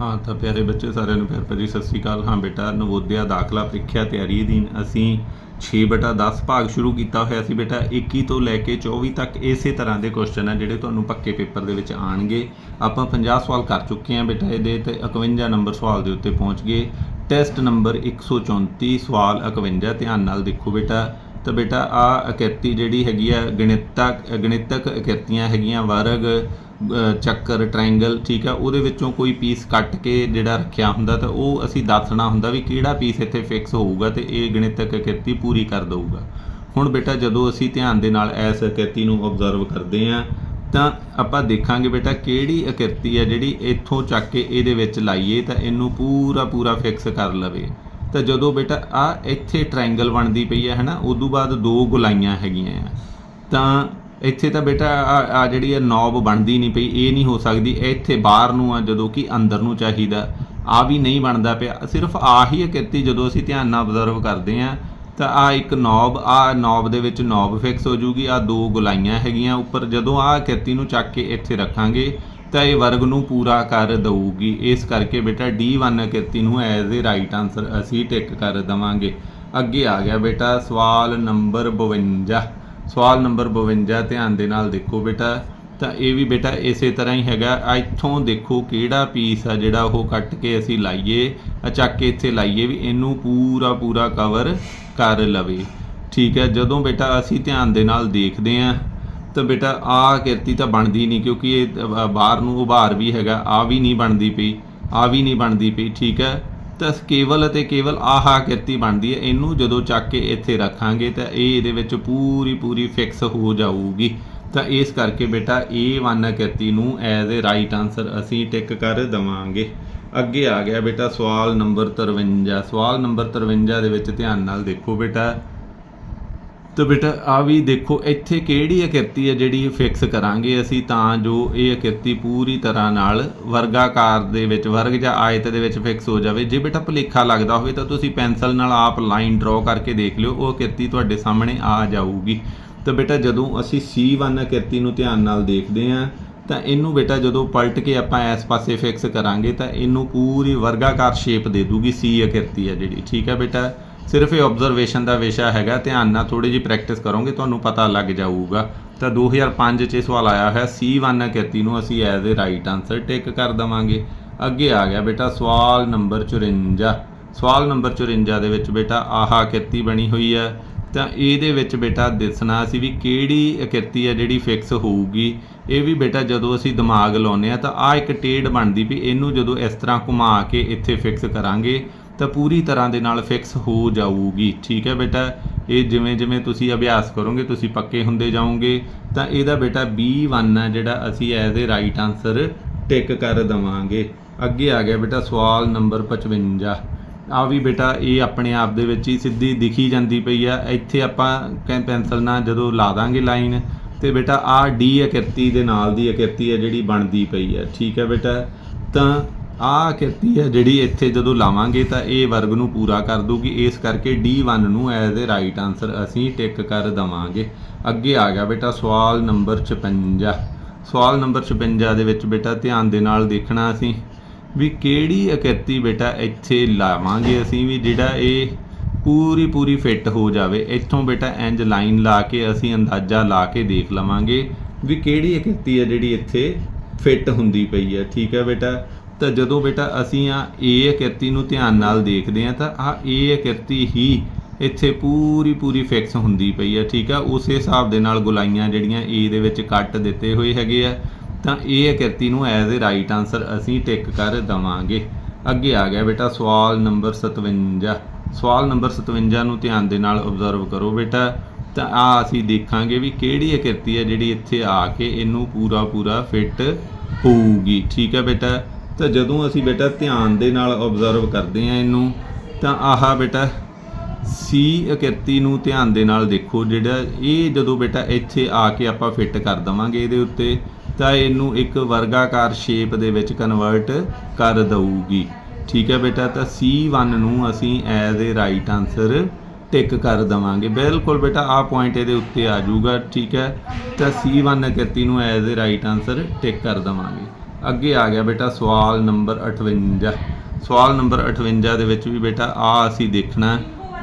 ਹਾਂ, ਤਾਂ ਪਿਆਰੇ ਬੱਚੇ, ਸਾਰਿਆਂ ਨੂੰ ਪਿਆਰ ਭਰੀ ਸਤਿ ਸ੍ਰੀ ਅਕਾਲ। ਹਾਂ ਬੇਟਾ, ਨਵੋਦਿਆ ਦਾਖਲਾ ਪ੍ਰੀਖਿਆ ਤਿਆਰੀ ਅਧੀਨ ਅਸੀਂ 6 ਬਟਾ 10 ਭਾਗ ਸ਼ੁਰੂ ਕੀਤਾ ਹੋਇਆ ਸੀ ਬੇਟਾ। 21 ਤੋਂ ਲੈ ਕੇ 24 ਤੱਕ ਇਸੇ ਤਰ੍ਹਾਂ ਦੇ ਕੁਐਸਚਨ ਆ ਜਿਹੜੇ ਤੁਹਾਨੂੰ ਪੱਕੇ ਪੇਪਰ ਦੇ ਵਿੱਚ ਆਣਗੇ ਆਪਾਂ 50 ਸਵਾਲ ਕਰ ਚੁੱਕੇ ਹਾਂ ਬੇਟਾ ਇਹਦੇ ਤੇ 51 ਨੰਬਰ ਸਵਾਲ ਦੇ ਉੱਤੇ ਪਹੁੰਚ ਗਏ। ਟੈਸਟ ਨੰਬਰ 134 ਸਵਾਲ 51 ਧਿਆਨ ਨਾਲ ਦੇਖੋ ਬੇਟਾ। ਤਾਂ ਬੇਟਾ ਆ ਆਕ੍ਰਿਤੀ ਜਿਹੜੀ ਹੈਗੀ ਆ, ਗਣਿਤਕ ਗਣਿਤਕ ਆਕ੍ਰਿਤੀਆਂ ਹੈਗੀਆਂ, ਵਰਗ ਚੱਕਰ ਟ੍ਰਾਇੰਗਲ ਠੀਕ ਆ, ਉਹਦੇ ਵਿੱਚੋਂ ਕੋਈ ਪੀਸ ਕੱਟ ਕੇ ਜਿਹੜਾ ਰੱਖਿਆ ਹੁੰਦਾ ਤਾਂ ਉਹ ਅਸੀਂ ਦੱਸਣਾ ਹੁੰਦਾ ਵੀ ਕਿਹੜਾ ਪੀਸ ਇੱਥੇ ਫਿਕਸ ਹੋਊਗਾ ਤੇ ਇਹ ਗਣਿਤਕ ਕਿਰਤੀ ਪੂਰੀ ਕਰ ਦਊਗਾ। ਹੁਣ ਬੇਟਾ ਜਦੋਂ ਅਸੀਂ ਧਿਆਨ ਦੇ ਨਾਲ ਇਸ ਕਿਰਤੀ ਨੂੰ ਆਬਜ਼ਰਵ ਕਰਦੇ ਹਾਂ, ਤਾਂ ਆਪਾਂ ਦੇਖਾਂਗੇ ਬੇਟਾ ਕਿਹੜੀ ਆਕ੍ਰਿਤੀ ਹੈ ਜਿਹੜੀ ਇੱਥੋਂ ਚੱਕ ਕੇ ਇਹਦੇ ਵਿੱਚ ਲਾਈਏ ਤਾਂ ਇਹਨੂੰ ਪੂਰਾ ਪੂਰਾ ਫਿਕਸ ਕਰ ਲਵੇ। ਤਾਂ ਜਦੋਂ ਬੇਟਾ ਆ ਇੱਥੇ ਟ੍ਰਾਇੰਗਲ ਬਣਦੀ ਪਈ ਹੈ ਹਨਾ, ਉਦੋਂ ਬਾਅਦ ਦੋ ਗੁਲਾਈਆਂ ਹੈਗੀਆਂ ਆ। ਤਾਂ ਇੱਥੇ ਤਾਂ ਬੇਟਾ ਆ ਜਿਹੜੀ ਇਹ ਨੌਬ ਬਣਦੀ ਨਹੀਂ ਪਈ, ਇਹ ਨਹੀਂ ਹੋ ਸਕਦੀ। ਇਹ ਇੱਥੇ ਬਾਹਰ ਨੂੰ ਆ, ਜਦੋਂ ਕਿ ਅੰਦਰ ਨੂੰ ਚਾਹੀਦਾ। ਆ ਵੀ ਨਹੀਂ ਬਣਦਾ ਪਿਆ। ਸਿਰਫ ਆਹੀ ਕਿਰਤੀ ਜਦੋਂ ਅਸੀਂ ਧਿਆਨ ਨਾਲ ਆਬਜ਼ਰਵ ਕਰਦੇ ਆ ਤਾਂ ਆ ਇੱਕ ਨੌਬ ਆ ਨੌਬ ਦੇ ਵਿੱਚ ਨੌਬ ਫਿਕਸ ਹੋ ਜੂਗੀ। ਆ ਦੋ ਗੁਲਾਈਆਂ ਹੈਗੀਆਂ ਉੱਪਰ। ਜਦੋਂ ਆ ਕਿਰਤੀ ਨੂੰ ਚੱਕ ਕੇ ਇੱਥੇ ਰੱਖਾਂਗੇ, ਤਾਂ ਇਹ ਵਰਗ ਨੂੰ ਪੂਰਾ ਕਰ ਦਊਗੀ। ਇਸ ਕਰਕੇ ਬੇਟਾ D1 ਕਿਰਤੀ ਨੂੰ ਐਜ਼ ਅ ਰਾਈਟ ਆਨਸਰ ਅਸੀਂ ਟਿਕ ਕਰ ਦਵਾਂਗੇ। ਅੱਗੇ ਆ ਗਿਆ ਬੇਟਾ ਸਵਾਲ ਨੰਬਰ 52 ਸਵਾਲ ਨੰਬਰ 52 ਧਿਆਨ ਦੇ ਨਾਲ ਦੇਖੋ ਬੇਟਾ। ਤਾਂ ਇਹ ਵੀ ਬੇਟਾ ਇਸੇ ਤਰ੍ਹਾਂ ਹੀ ਹੈਗਾ। ਇੱਥੋਂ ਦੇਖੋ ਕਿਹੜਾ ਪੀਸ ਆ ਜਿਹੜਾ ਉਹ ਕੱਟ ਕੇ ਅਸੀਂ ਲਾਈਏ ਆ ਚੱਕ ਕੇ ਇੱਥੇ ਲਾਈਏ ਵੀ ਇਹਨੂੰ ਪੂਰਾ ਪੂਰਾ ਕਵਰ ਕਰ ਲਵੇ। ਠੀਕ ਹੈ ਜਦੋਂ ਬੇਟਾ ਅਸੀਂ ਧਿਆਨ ਦੇ ਨਾਲ ਦੇਖਦੇ ਆਂ ਤਾਂ ਬੇਟਾ ਆ ਕਿਰਤੀ ਤਾਂ ਬਣਦੀ ਨਹੀਂ ਕਿਉਂਕਿ ਇਹ ਅ, ਬਾਹਰ ਨੂੰ ਉਭਾਰ ਵੀ ਹੈਗਾ ਆ ਵੀ ਨਹੀਂ ਬਣਦੀ ਪਈ ਆ ਵੀ ਨਹੀਂ ਬਣਦੀ ਪਈ। ਠੀਕ ਹੈ ਤਾਂ ਕੇਵਲ ਅਤੇ ਕੇਵਲ ਆਹ ਕਿਰਤੀ ਬਣਦੀ ਹੈ। ਇਹਨੂੰ ਜਦੋਂ ਚੱਕ ਕੇ ਇੱਥੇ ਰੱਖਾਂਗੇ ਤਾਂ ਇਹ ਇਹਦੇ ਵਿੱਚ ਪੂਰੀ ਪੂਰੀ ਫਿਕਸ ਹੋ ਜਾਊਗੀ। ਤਾਂ ਇਸ ਕਰਕੇ ਬੇਟਾ A1 ਕਿਰਤੀ ਨੂੰ ਐਜ਼ ਅ ਰਾਈਟ ਆਨਸਰ ਅਸੀਂ ਟਿਕ ਕਰ ਦਵਾਂਗੇ। ਅੱਗੇ ਆ ਗਿਆ ਬੇਟਾ ਸਵਾਲ ਨੰਬਰ 53 ਸਵਾਲ ਨੰਬਰ 53 ਦੇ ਵਿੱਚ ਧਿਆਨ ਨਾਲ ਦੇਖੋ ਬੇਟਾ। ਤਾਂ ਬੇਟਾ, ਆ ਵੀ ਦੇਖੋ, ਇੱਥੇ ਕਿਹੜੀ ਅਕਿਰਤੀ ਹੈ ਜਿਹੜੀ ਫਿਕਸ ਕਰਾਂਗੇ ਅਸੀਂ ਤਾਂ ਜੋ ਇਹ ਅਕਿਰਤੀ ਪੂਰੀ ਤਰ੍ਹਾਂ ਨਾਲ ਵਰਗਾਕਾਰ ਦੇ ਵਿੱਚ, ਵਰਗ ਜਾਂ ਆਇਤ ਦੇ ਵਿੱਚ ਫਿਕਸ ਹੋ ਜਾਵੇ। ਜੇ ਬੇਟਾ ਭੁਲੇਖਾ ਲੱਗਦਾ ਹੋਵੇ ਤਾਂ ਤੁਸੀਂ ਪੈਨਸਲ ਨਾਲ ਆਪ ਲਾਈਨ ਡਰਾ ਕਰਕੇ ਦੇਖ ਲਿਓ, ਉਹ ਆਕ੍ਰਿਤੀ ਤੁਹਾਡੇ ਸਾਹਮਣੇ ਆ ਜਾਊਗੀ। ਤਾਂ ਬੇਟਾ, ਜਦੋਂ ਅਸੀਂ C1 ਆਕ੍ਰਿਤੀ ਨੂੰ ਧਿਆਨ ਨਾਲ ਦੇਖਦੇ ਹਾਂ, ਤਾਂ ਇਹਨੂੰ ਬੇਟਾ ਜਦੋਂ ਪਲਟ ਕੇ ਆਪਾਂ ਇਸ ਪਾਸੇ ਫਿਕਸ ਕਰਾਂਗੇ ਤਾਂ ਇਹਨੂੰ ਪੂਰੀ ਵਰਗਾਕਾਰ ਸ਼ੇਪ ਦੇ ਦੂਗੀ, C ਅਕਿਰਤੀ ਹੈ ਜਿਹੜੀ। ਠੀਕ ਹੈ ਬੇਟਾ? ਸਿਰਫ ਇਹ ਆਬਜ਼ਰਵੇਸ਼ਨ ਦਾ ਵਿਸ਼ਾ ਹੈਗਾ, ਧਿਆਨ ਨਾਲ ਥੋੜੀ ਜਿਹੀ ਪ੍ਰੈਕਟਿਸ ਕਰੋਗੇ, ਤੁਹਾਨੂੰ ਪਤਾ ਲੱਗ ਜਾਊਗਾ। ਤਾਂ 2005 ਚ ਇਹ ਸਵਾਲ ਆਇਆ ਹੋਇਆ C1 ਆਕ੍ਰਿਤੀ ਨੂੰ ਅਸੀਂ as a right answer tick ਕਰ ਦਵਾਂਗੇ। ਅੱਗੇ ਆ ਗਿਆ ਬੇਟਾ, ਸਵਾਲ ਨੰਬਰ 54 ਸਵਾਲ ਨੰਬਰ 54 ਦੇ ਵਿੱਚ ਬੇਟਾ, ਆਹਾ ਕਿਰਤੀ ਬਣੀ ਹੋਈ ਹੈ। ਤਾਂ ਇਹਦੇ ਵਿੱਚ ਬੇਟਾ ਦਿਸਣਾ ਸੀ ਵੀ ਕਿਹੜੀ ਕਿਰਤੀ ਹੈ ਜਿਹੜੀ ਫਿਕਸ ਹੋਊਗੀ। ਇਹ ਵੀ ਬੇਟਾ ਜਦੋਂ ਅਸੀਂ ਦਿਮਾਗ ਲਾਉਨੇ ਆ ਤਾਂ ਆ ਇੱਕ ਟੇਡ ਬਣਦੀ ਵੀ ਇਹਨੂੰ ਜਦੋਂ ਇਸ ਤਰ੍ਹਾਂ ਘੁਮਾ ਕੇ ਇੱਥੇ ਫਿਕਸ ਕਰਾਂਗੇ ਤਾਂ ਪੂਰੀ ਤਰ੍ਹਾਂ ਦੇ ਨਾਲ ਫਿਕਸ ਹੋ ਜਾਊਗੀ। ਠੀਕ ਹੈ ਬੇਟਾ? ਇਹ ਜਿਵੇਂ ਜਿਵੇਂ ਤੁਸੀਂ ਅਭਿਆਸ ਕਰੋਗੇ, ਤੁਸੀਂ ਪੱਕੇ ਹੁੰਦੇ ਜਾਓਗੇ, ਤਾਂ ਇਹਦਾ ਬੇਟਾ B1 ਹੈ ਜਿਹੜਾ ਅਸੀਂ as a right answer tick ਕਰ ਦਵਾਂਗੇ। ਅੱਗੇ ਆ ਗਿਆ ਬੇਟਾ ਸਵਾਲ ਨੰਬਰ 55 ਆ ਵੀ ਬੇਟਾ, ਇਹ ਆਪਣੇ ਆਪ ਦੇ ਵਿੱਚ ਹੀ ਸਿੱਧੀ ਦਿਖੀ ਜਾਂਦੀ ਪਈ ਆ। ਇੱਥੇ ਆਪਾਂ ਕੈਂ ਪੈਨਸਲ ਨਾਲ ਜਦੋਂ ਲਾ ਦਾਂਗੇ ਲਾਈਨ ਤੇ ਬੇਟਾ ਆ ਡੀ ਅਕਿਰਤੀ ਦੇ ਨਾਲ ਦੀ ਅਕਿਰਤੀ ਹੈ ਜਿਹੜੀ ਬਣਦੀ ਪਈ ਹੈ। ਠੀਕ ਹੈ ਬੇਟਾ? ਤਾਂ ਆ ਆਕ੍ਰਿਤੀ ਹੈ ਜਿਹੜੀ ਇੱਥੇ ਜਦੋਂ ਲਾਵਾਂਗੇ ਤਾਂ ਇਹ ਵਰਗ ਨੂੰ ਪੂਰਾ ਕਰ ਦੂਗੀ ਇਸ ਕਰਕੇ D1 ਨੂੰ ਐਜ਼ ਅ ਰਾਈਟ ਆਨਸਰ ਅਸੀਂ ਟਿਕ ਕਰ ਦਵਾਂਗੇ। ਅੱਗੇ ਆ ਗਿਆ ਬੇਟਾ ਸਵਾਲ ਨੰਬਰ 56 ਸਵਾਲ ਨੰਬਰ 56 ਦੇ ਵਿੱਚ ਬੇਟਾ ਧਿਆਨ ਦੇ ਨਾਲ ਦੇਖਣਾ ਅਸੀਂ ਵੀ ਕਿਹੜੀ ਆਕ੍ਰਿਤੀ ਬੇਟਾ ਇੱਥੇ ਲਾਵਾਂਗੇ ਅਸੀਂ ਵੀ ਜਿਹੜਾ ਇਹ ਪੂਰੀ ਪੂਰੀ ਫਿੱਟ ਹੋ ਜਾਵੇ। ਇੱਥੋਂ ਬੇਟਾ ਇੰਜ ਲਾਈਨ ਲਾ ਕੇ ਅਸੀਂ ਅੰਦਾਜ਼ਾ ਲਾ ਕੇ ਦੇਖ ਲਵਾਂਗੇ ਵੀ ਕਿਹੜੀ ਅਕਿਰਤੀ ਹੈ ਜਿਹੜੀ ਇੱਥੇ ਫਿੱਟ ਹੁੰਦੀ ਪਈ ਹੈ। ਠੀਕ ਹੈ ਬੇਟਾ? ਤਾਂ ਜਦੋਂ ਬੇਟਾ ਅਸੀਂ ਆ ਇਹ ਆਕ੍ਰਿਤੀ ਨੂੰ ਧਿਆਨ ਨਾਲ ਦੇਖਦੇ ਹਾਂ ਤਾਂ ਆ ਇਹ ਆਕ੍ਰਿਤੀ ਹੀ ਇੱਥੇ ਪੂਰੀ ਪੂਰੀ ਫਿਕਸ ਹੁੰਦੀ ਪਈ ਹੈ ਠੀਕ ਆ? ਉਸੇ ਹਿਸਾਬ ਦੇ ਨਾਲ ਗੁਲਾਈਆਂ ਜਿਹੜੀਆਂ ਏ ਦੇ ਵਿੱਚ ਕੱਟ ਦਿੱਤੇ ਹੋਏ ਹੈਗੇ ਆ, ਤਾਂ ਇਹ ਅਕਿਰਤੀ ਨੂੰ ਐਜ਼ ਅ ਰਾਈਟ ਆਨਸਰ ਅਸੀਂ ਟਿਕ ਕਰ ਦਵਾਂਗੇ। ਅੱਗੇ ਆ ਗਿਆ ਬੇਟਾ ਸਵਾਲ ਨੰਬਰ 57 ਸਵਾਲ ਨੰਬਰ 57 ਨੂੰ ਧਿਆਨ ਦੇ ਨਾਲ ਆਬਜ਼ਰਵ ਕਰੋ ਬੇਟਾ। ਤਾਂ ਆ ਅਸੀਂ ਦੇਖਾਂਗੇ ਵੀ ਕਿਹੜੀ ਅਕਿਰਤੀ ਹੈ ਜਿਹੜੀ ਇੱਥੇ ਆ ਕੇ ਇਹਨੂੰ ਪੂਰਾ ਪੂਰਾ ਫਿੱਟ ਹੋਊਗੀ, ਠੀਕ ਹੈ ਬੇਟਾ? ਤਾਂ ਜਦੋਂ ਅਸੀਂ ਬੇਟਾ ਧਿਆਨ ਦੇ ਨਾਲ ਆਬਜ਼ਰਵ ਕਰਦੇ ਆ ਇਹਨੂੰ, ਤਾਂ ਆਹਾ ਬੇਟਾ, ਸੀ ਆਕ੍ਰਿਤੀ ਨੂੰ ਧਿਆਨ ਦੇ ਨਾਲ ਦੇਖੋ, ਜਿਹੜਾ ਇਹ ਜਦੋਂ ਬੇਟਾ ਇੱਥੇ ਆ ਕੇ ਆਪਾਂ ਫਿੱਟ ਕਰ ਦਵਾਂਗੇ ਇਹਦੇ ਉੱਤੇ, ਤਾਂ ਇਹਨੂੰ ਇੱਕ ਵਰਗਾਕਾਰ ਸ਼ੇਪ ਦੇ ਵਿੱਚ ਕਨਵਰਟ ਕਰ ਦਊਗੀ। ਠੀਕ ਹੈ ਬੇਟਾ, ਤਾਂ C1 ਨੂੰ ਅਸੀਂ as a right answer tick ਕਰ ਦਵਾਂਗੇ। ਬਿਲਕੁਲ ਬੇਟਾ ਆ ਪੁਆਇੰਟ ਇਹਦੇ ਉੱਤੇ ਆ ਜਾਊਗਾ, ਠੀਕ ਹੈ। ਤਾਂ C1 ਆਕ੍ਰਿਤੀ ਨੂੰ as a right answer tick ਕਰ ਦਵਾਂਗੇ। ਅੱਗੇ ਆ ਗਿਆ ਬੇਟਾ ਸਵਾਲ ਨੰਬਰ 58 ਸਵਾਲ ਨੰਬਰ 58 ਦੇ ਵਿੱਚ ਵੀ ਬੇਟਾ ਆ ਅਸੀਂ ਦੇਖਣਾ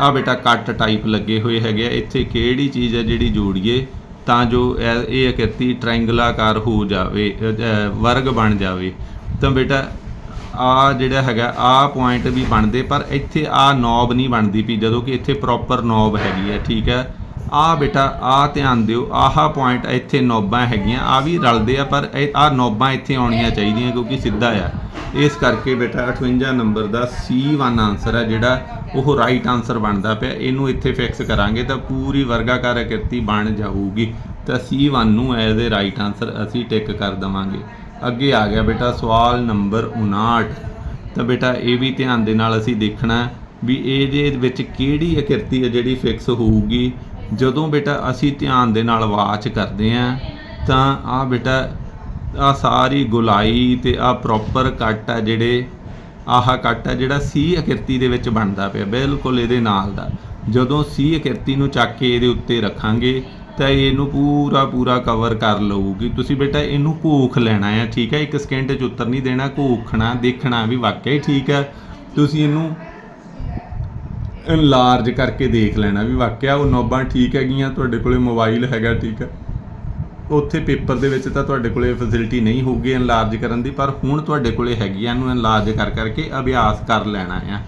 ਆ ਬੇਟਾ ਕੱਟ ਟਾਈਪ ਲੱਗੇ ਹੋਏ ਹੈਗੇ ਆ। ਇੱਥੇ ਕਿਹੜੀ ਚੀਜ਼ ਹੈ ਜਿਹੜੀ ਜੋੜੀਏ ਤਾਂ ਜੋ ਇਹ ਇਹ ਆਕ੍ਰਿਤੀ ਟ੍ਰਾਇੰਗਲਾਕਾਰ ਹੋ ਜਾਵੇ ਵਰਗ ਬਣ ਜਾਵੇ। ਤਾਂ ਬੇਟਾ ਆ ਜਿਹੜਾ ਹੈਗਾ ਆ ਪੁਆਇੰਟ ਵੀ ਬਣਦੇ, ਪਰ ਇੱਥੇ ਆ ਨੌਬ ਨਹੀਂ ਬਣਦੀ ਪਈ, ਜਦੋਂ ਕਿ ਇੱਥੇ ਪ੍ਰੋਪਰ ਨੌਬ ਹੈਗੀ ਹੈ, ਠੀਕ ਹੈ। ਆ ਬੇਟਾ ਆ ਧਿਆਨ ਦਿਓ, ਆਹ ਪੁਆਇੰਟ ਇੱਥੇ ਨੌਬਾਂ ਹੈਗੀਆਂ ਆ ਵੀ ਰਲਦੇ ਆ, ਪਰ ਆ ਨੌਬਾਂ ਇੱਥੇ ਆਉਣੀਆਂ ਚਾਹੀਦੀਆਂ ਕਿਉਂਕਿ ਸਿੱਧਾ ਆ। ਇਸ ਕਰਕੇ ਬੇਟਾ 58 ਨੰਬਰ ਦਾ C1 ਆਨਸਰ ਹੈ ਜਿਹੜਾ ਉਹ ਰਾਈਟ ਆਨਸਰ ਬਣਦਾ ਪਿਆ। ਇਹਨੂੰ ਇੱਥੇ ਫਿਕਸ ਕਰਾਂਗੇ ਤਾਂ ਪੂਰੀ ਵਰਗਾਕਾਰ ਆਕ੍ਰਿਤੀ ਬਣ ਜਾਊਗੀ। ਤਾਂ C1 ਨੂੰ ਐਜ਼ ਅ ਰਾਈਟ ਆਨਸਰ ਅਸੀਂ ਟਿਕ ਕਰ ਦਵਾਂਗੇ। ਅੱਗੇ ਆ ਗਿਆ ਬੇਟਾ ਸਵਾਲ ਨੰਬਰ 59 ਤਾਂ ਬੇਟਾ ਇਹ ਵੀ ਧਿਆਨ ਦੇ ਨਾਲ ਅਸੀਂ ਦੇਖਣਾ ਵੀ ਇਹਦੇ ਵਿੱਚ ਕਿਹੜੀ ਆਕ੍ਰਿਤੀ ਹੈ ਜਿਹੜੀ ਫਿਕਸ ਹੋਊਗੀ। ਜਦੋਂ ਬੇਟਾ ਅਸੀਂ ਧਿਆਨ ਦੇ ਨਾਲ ਵਾਚ ਕਰਦੇ ਆਂ ਤਾਂ ਆ ਬੇਟਾ ਆ ਸਾਰੀ ਗੁਲਾਈ ਤੇ ਆ ਪ੍ਰੋਪਰ ਕੱਟ ਆ ਜਿਹੜੇ, ਆਹ ਕੱਟ ਆ ਜਿਹੜਾ ਸੀ ਆਕ੍ਰਿਤੀ ਦੇ ਵਿੱਚ ਬਣਦਾ ਪਿਆ, ਬਿਲਕੁਲ ਇਹਦੇ ਨਾਲ ਦਾ। ਜਦੋਂ ਸੀ ਅਕਿਰਤੀ ਨੂੰ ਚੱਕ ਕੇ ਇਹਦੇ ਉੱਤੇ ਰੱਖਾਂਗੇ, ਤਾਂ ਇਹਨੂੰ ਪੂਰਾ ਪੂਰਾ ਕਵਰ ਕਰ ਲਊਗੀ। ਤੁਸੀਂ ਬੇਟਾ ਇਹਨੂੰ ਘੋਖ ਲੈਣਾ ਹੈ ਠੀਕ ਹੈ ਇੱਕ ਸਕਿੰਟ ਚ ਉੱਤਰ ਨਹੀਂ ਦੇਣਾ ਘੋਖਣਾ ਦੇਖਣਾ ਵੀ ਵਾਕਿਆ ਹੀ ਠੀਕ ਹੈ ਤੁਸੀਂ ਇਹਨੂੰ ਇਨਲਾਰਜ ਕਰਕੇ ਦੇਖ ਲੈਣਾ ਵੀ ਵਾਕਿਆ ਉਹ ਨੋਬਾਂ ਠੀਕ ਹੈਗੀਆਂ, ਤੁਹਾਡੇ ਕੋਲੇ ਮੋਬਾਈਲ ਹੈਗਾ ਠੀਕ ਹੈ। ਉੱਥੇ ਪੇਪਰ ਦੇ ਵਿੱਚ ਤਾਂ ਤੁਹਾਡੇ ਕੋਲੇ ਫੈਸਿਲਿਟੀ ਨਹੀਂ ਹੋਊਗੀ ਇਨਲਾਰਜ ਕਰਨ ਦੀ, ਪਰ ਹੁਣ ਤੁਹਾਡੇ ਕੋਲੇ ਹੈਗੀ ਆ ਇਹਨੂੰ ਇਨਲਾਰਜ ਕਰ ਕਰਕੇ ਅਭਿਆਸ ਕਰ ਲੈਣਾ ਆ।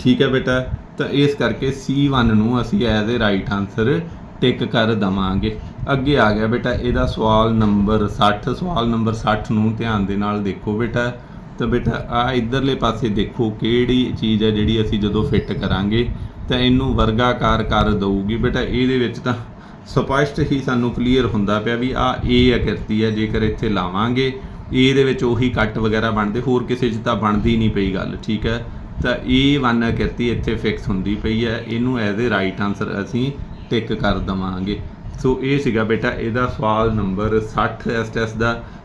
ਠੀਕ ਹੈ ਬੇਟਾ, ਤਾਂ ਇਸ ਕਰਕੇ C1 ਨੂੰ ਅਸੀਂ as a right answer tick ਕਰ ਦਵਾਂਗੇ। ਅੱਗੇ ਆ ਗਿਆ ਬੇਟਾ, ਇਹਦਾ ਸਵਾਲ ਨੰਬਰ 60 ਸਵਾਲ ਨੰਬਰ 60 ਨੂੰ ਧਿਆਨ ਦੇ ਨਾਲ ਦੇਖੋ ਬੇਟਾ। ਤਾਂ ਬੇਟਾ ਆ ਇਧਰਲੇ ਪਾਸੇ ਦੇਖੋ ਕਿਹੜੀ ਚੀਜ਼ ਹੈ ਜਿਹੜੀ ਅਸੀਂ ਜਦੋਂ ਫਿੱਟ ਕਰਾਂਗੇ, ਤਾਂ ਇਹਨੂੰ ਵਰਗਾਕਾਰ ਕਰ ਦਊਗੀ। ਬੇਟਾ, ਇਹਦੇ ਵਿੱਚ ਤਾਂ ਸਪਸ਼ਟ ਹੀ ਸਾਨੂੰ ਕਲੀਅਰ ਹੁੰਦਾ ਪਿਆ ਵੀ ਆ ਇਹ ਆਕ੍ਰਿਤੀ ਹੈ ਜੇਕਰ ਇੱਥੇ ਲਾਵਾਂਗੇ ਇਹ ਦੇ ਵਿੱਚ ਉਹੀ ਕੱਟ ਵਗੈਰਾ ਬਣਦੇ, ਹੋਰ ਕਿਸੇ 'ਚ ਤਾਂ ਬਣਦੀ ਨਹੀਂ ਪਈ ਗੱਲ, ਠੀਕ ਹੈ? ਤਾਂ ਇਹ ਵਨ ਆਕ੍ਰਿਤੀ ਇੱਥੇ ਫਿਕਸ ਹੁੰਦੀ ਪਈ ਹੈ, ਇਹਨੂੰ ਐਜ਼ ਅ ਰਾਈਟ ਆਨਸਰ ਅਸੀਂ ਟਿਕ ਕਰ ਦਵਾਂਗੇ। ਸੋ ਇਹ ਸੀਗਾ ਬੇਟਾ, ਇਹਦਾ ਸਵਾਲ ਨੰਬਰ 60 ਐਸਟੈਸ ਦਾ।